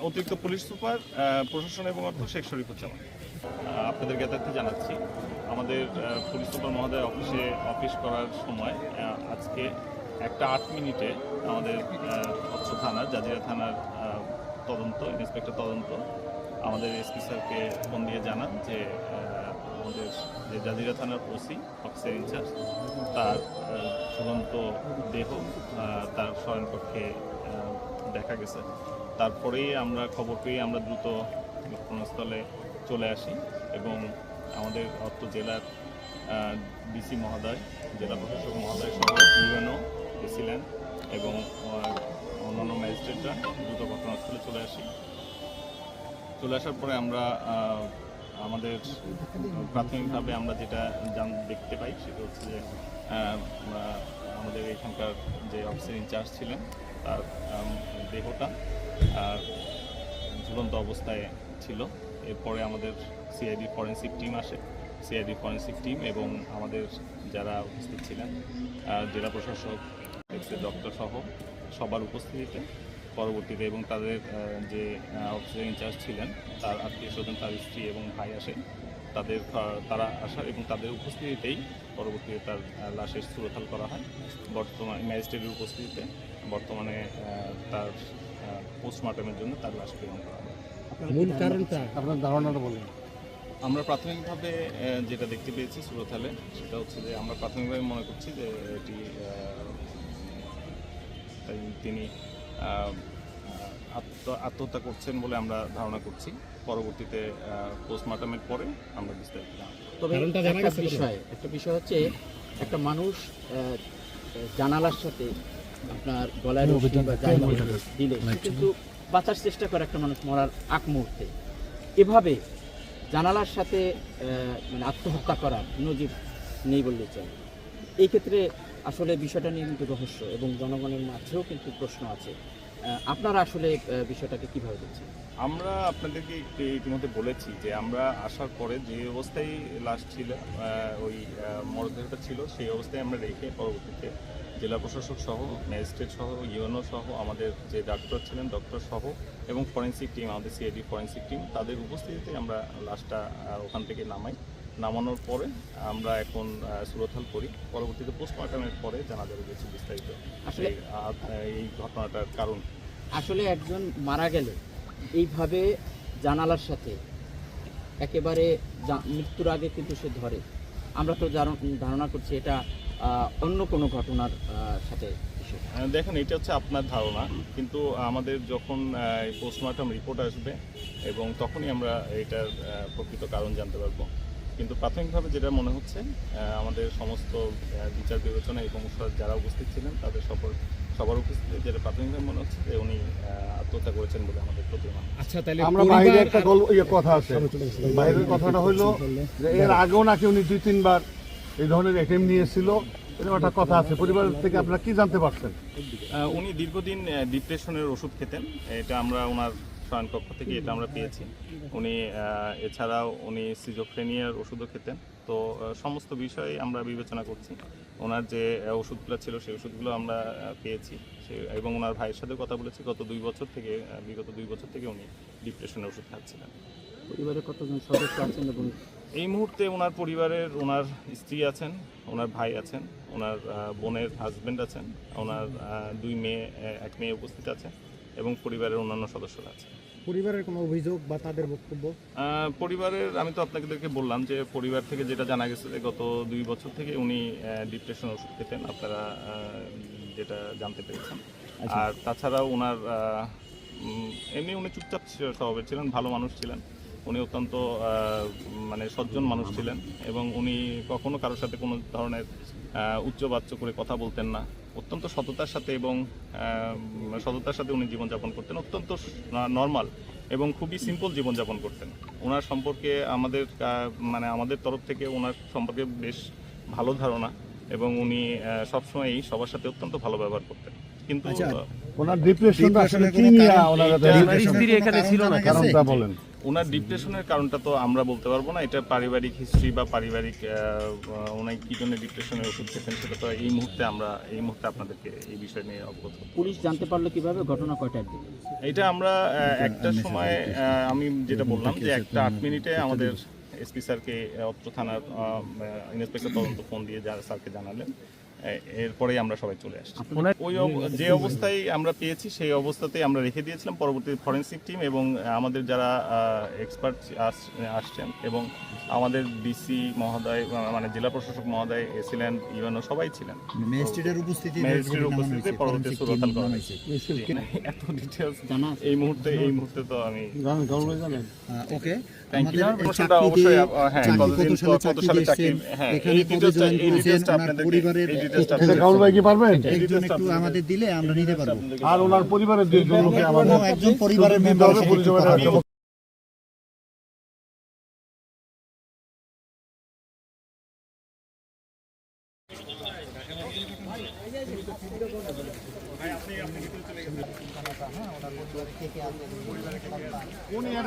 অতিরিক্ত police super প্রশাসন এবং অর্থ শেখ শরীফুজ্জামান আহ, আপনাদের জ্ঞাতার্থে জানাচ্ছি আমাদের পুলিশ সুপার মহোদয় অফিসে অফিস করার সময় আজকে একটা আট মিনিটে আমাদের অত্র থানার জাজিরা থানার তদন্ত ইন্সপেক্টর তদন্ত আমাদের এসপি স্যারকে ফোন দিয়ে জানান যে আমাদের যে জাজিরা থানার ওসি অফিসার ইনচার্জ তার ঝুলন্ত দেহ তার শয়নকক্ষে দেখা গেছে। তারপরেই আমরা খবর পেয়ে আমরা দ্রুত ঘটনাস্থলে চলে আসি এবং আমাদের অত্র জেলার ডিসি মহোদয়, জেলা প্রশাসক মহোদয় সহ ইউএনও এবং অন্যান্য ম্যাজিস্ট্রেটরা দ্রুত ঘটনাস্থলে চলে আসি। চলে আসার পরে আমরা আমাদের প্রাথমিকভাবে আমরা যেটা জান, দেখতে পাই সেটা হচ্ছে যে আমাদের এখানকার যে অফিসার ইনচার্জ ছিলেন, তার দেহটা, আর ঝুলন্ত অবস্থায় ছিল। এরপরে আমাদের সিআইডি ফরেন্সিক টিম আসে। সিআইডি ফরেন্সিক টিম এবং আমাদের যারা উপস্থিত ছিলেন জেলা প্রশাসক ডক্টর সহ সবার উপস্থিতিতে পরবর্তীতে এবং তাদের যে অফিসার ইনচার্জ ছিলেন, তার আত্মীয় স্বজন, তার স্ত্রী এবং ভাই আসে। তাদের তারা আসা এবং তাদের উপস্থিতিতেই পরবর্তীতে তার লাশের সুরতাল করা হয়। বর্তমানে ম্যাজিস্ট্রেটের উপস্থিতিতে বর্তমানে তার পোস্টমর্টমের জন্য তার লাশ প্রেরণ করা হয়। মূল কারণটা? আপনার ধারণাটা বলুন। আমরা প্রাথমিকভাবে যেটা দেখতে পেয়েছি সুরতালে সেটা হচ্ছে যে আমরা প্রাথমিকভাবে মনে করছি যে এটি তাই তিনি আত্মহত্যা করছেন বলে আমরা ধারণা করছি। পরবর্তীতে পোস্টমর্টমের পরে আমরা বিস্তারিত তবে একটা বিষয় একটা বিষয় হচ্ছে একটা মানুষ আহ, জানালার সাথে আপনার গলায় দিলে কিন্তু বাঁচার চেষ্টা করে একটা মানুষ মরার আগ মুহূর্তে। এভাবে জানালার সাথে আহ, মানে আত্মহত্যা করার নজির নেই বললে চলে। এই ক্ষেত্রে আসলে বিষয়টা নিয়ে কিন্তু রহস্য এবং জনগণের মাঝেও কিন্তু প্রশ্ন আছে। আপনারা আসলে বিষয়টাকে কীভাবে দেখছেন? আমরা আপনাদেরকে একটু ইতিমধ্যে বলেছি যে আমরা আসার পরে যে অবস্থায় লাশ ছিল ওই মরদেহটা ছিল, সেই অবস্থায় আমরা রেখে পরবর্তীতে জেলা প্রশাসক সহ, ম্যাজিস্ট্রেট সহ, ইউএনও সহ, আমাদের যে ডাক্তার ছিলেন, ডক্টর সহ এবং ফরেন্সিক টিম, আমাদের সিআইডি ফরেন্সিক টিম, তাদের উপস্থিতিতে আমরা লাশটা ওখান থেকে নামাই। নামানোর পরে আমরা এখন সুরথাল করি। পরবর্তীতে পোস্টমর্টমের পরে জানা যাবে কিছু বিস্তারিত আসলে- এই, ঘটনাটার কারণ। আসলে একজন মারা গেলে এইভাবে জানালার সাথে একেবারে মৃত্যুর আগে কিন্তু সে ধরে। আমরা তো ধারণা করছি এটা অন্য কোনো ঘটনার সাথে দেখেন এটা হচ্ছে আপনার ধারণা। কিন্তু আমাদের যখন পোস্টমর্টম রিপোর্ট আসবে এবং তখনই আমরা এটার প্রকৃত কারণ জানতে পারব। কিন্তু প্রাথমিকভাবে যেটা মনে হচ্ছে আমাদের সমস্ত বিচার বিবেচনা এবং সব যারা উপস্থিত ছিলেন তাদের সবার সবার উপস্থিতিতে যেটা প্রাথমিকভাবে মনে হচ্ছে যে উনি আত্মহত্যা করেছেন বলে আমাদের প্রতিমান আচ্ছা তাহলে আমরা বাইরে একটা গল্প ইয়ে কথা আছে। বাইরের কথাটা হইল যে এর আগেও নাকি উনি দুই তিনবার এই ধরনের এটিএম নিয়েছিল। এরকম একটা কথা আছে। পরিবার থেকে আপনারা কি জানতে পারছেন? উনি দীর্ঘদিন ডিপ্রেশনের ওষুধ খেতেন। এটা আমরা ওনার শয়নকক্ষ থেকে এটা আমরা পেয়েছি। উনি এছাড়াও উনি সিজোফ্রেনিয়ার ওষুধও খেতেন। তো সমস্ত বিষয়ে আমরা বিবেচনা করছি। ওনার যে ওষুধগুলো ছিল, সেই ওষুধগুলো আমরা পেয়েছি। সে, এবং ওনার ভাইয়ের সাথে কথা বলেছি। গত দুই বছর থেকে বিগত দুই বছর থেকে উনি ডিপ্রেশনের ওষুধ খাচ্ছিলেন। পরিবারে কতজন সদস্য আছেন এবং এই মুহূর্তে ওনার পরিবারের ওনার স্ত্রী আছেন ওনার ভাই আছেন ওনার বোনের হাজবেন্ড আছেন ওনার দুই মেয়ে এক মেয়ে উপস্থিত আছে এবং পরিবারের অন্যান্য সদস্যরা আছে। পরিবারের কোনো অভিযোগ বা তাদের বক্তব্য? পরিবারের আমি তো আপনাদেরকে বললাম যে পরিবার থেকে যেটা জানা গেছে যে গত দুই বছর থেকে উনি ডিপ্রেশন ওষুধ খেতেন আপনারা যেটা জানতে পেরেছেন। আর তাছাড়াও ওনার এমনি উনি চুপচাপ স্বভাবের ছিলেন ভালো মানুষ ছিলেন। উনি অত্যন্ত মানে সজ্জন মানুষ ছিলেন এবং উনি কখনো কারোর সাথে কোনো ধরনের উচ্চবাচ্য করে কথা বলতেন না। অত্যন্ত সততার সাথে এবং সততার সাথে উনি জীবনযাপন করতেন। অত্যন্ত নর্মাল এবং খুবই সিম্পল জীবনযাপন করতেন। ওনার সম্পর্কে আমাদের মানে আমাদের তরফ থেকে ওনার সম্পর্কে বেশ ভালো ধারণা এবং উনি সবসময়ই সবার সাথে অত্যন্ত ভালো ব্যবহার করতেন। কিন্তু আচ্ছা, ওনার ডিপ্রেশনটা আসলে কি নিয়ে ওনারা এইটা- ডিপ্রেশন কারণটা বলেন। ওনার ডিপ্রেশনের কারণটা তো আমরা বলতে পারব না। এটা পারিবারিক হিস্ট্রি বা পারিবারিক ওনার কি জন্য ডিপ্রেশনের ওষুধ খেতেন সেটা তো এই মুহূর্তে আমরা এই মুহূর্তে আপনাদেরকে এই বিষয় নিয়ে অবগত পুলিশ জানতে পারল কীভাবে? ঘটনা কয়টার দিকে এটা আমরা একটা সময় আমি যেটা বললাম যে একটা আট মিনিটে আমাদের এসপি স্যারকে অত্র থানার ইন্সপেক্টর তদন্ত ফোন দিয়ে যা- স্যারকে জানালেন। এরপরেই আমরা সবাই চলে আসছি। ওই যে অবস্থায় আমরা পেয়েছি সেই অবস্থাতেই আমরা রেখে দিয়েছিলাম। পরবর্তী ফরেন্সিক টিম এবং আমাদের যারা এক্সপার্ট আসছেন এবং আমাদের ডিসি মহোদয় মানে জেলা প্রশাসক মহোদয় এসিলেন ইভানো সবাই ছিলেন। ম্যাজিস্ট্রেটের উপস্থিতি ম্যাজিস্ট্রেটের উপস্থিতিতে পরবর্তী সুরতাল করা হয়েছে। এত জানা এই মুহূর্তে এই মুহূর্তে তো আমি ওকে আমাদের প্রশ্নটা অবশ্যই, হ্যাঁ, কত সালে চাকরি হ্যাঁ, এই পরিবারের কাউল ভাই কি পারবেন? একজন একটু আমাদের দিলে আমরা নিতে পারব। আর ওনার পরিবারের একজন পরিবারের মেম্বার কোন এয়ার